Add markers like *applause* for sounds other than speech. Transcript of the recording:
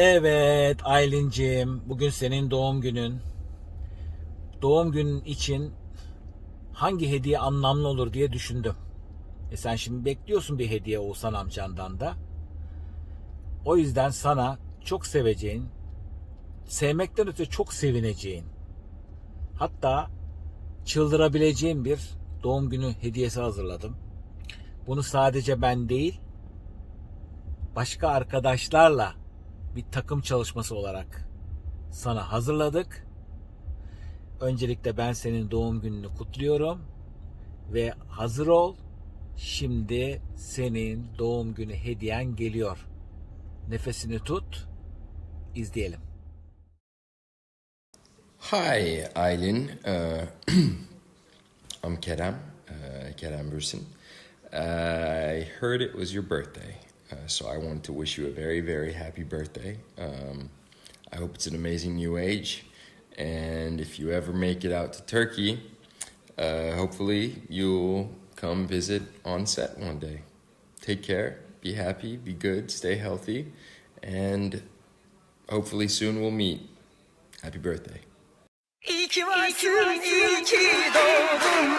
Evet Aylin'cim bugün senin doğum günün. Doğum günün için hangi hediye anlamlı olur diye düşündüm. E sen şimdi bekliyorsun bir hediye Oğuzhan amcandan da. O yüzden sana çok seveceğin, sevmekten öte çok sevineceğin, hatta çıldırabileceğin bir doğum günü hediyesi hazırladım. Bunu sadece ben değil, başka arkadaşlarla bir takım çalışması olarak sana hazırladık. Öncelikle ben senin doğum gününü kutluyorum ve hazır ol. Şimdi senin doğum günü hediyen geliyor. Nefesini tut. izleyelim. Hi, Aylin. Uh, *clears throat* I'm Kerem, uh, Kerem Bursin. I heard it was your birthday, uh, so I wanted to wish you a very, very happy birthday. Um, I hope it's an amazing new age, and if you ever make it out to Turkey, uh, hopefully you'll come visit on set one day. Take care, be happy, be good, stay healthy, and hopefully soon we'll meet. Happy birthday. İyi ki varsın, iyi ki doğdun.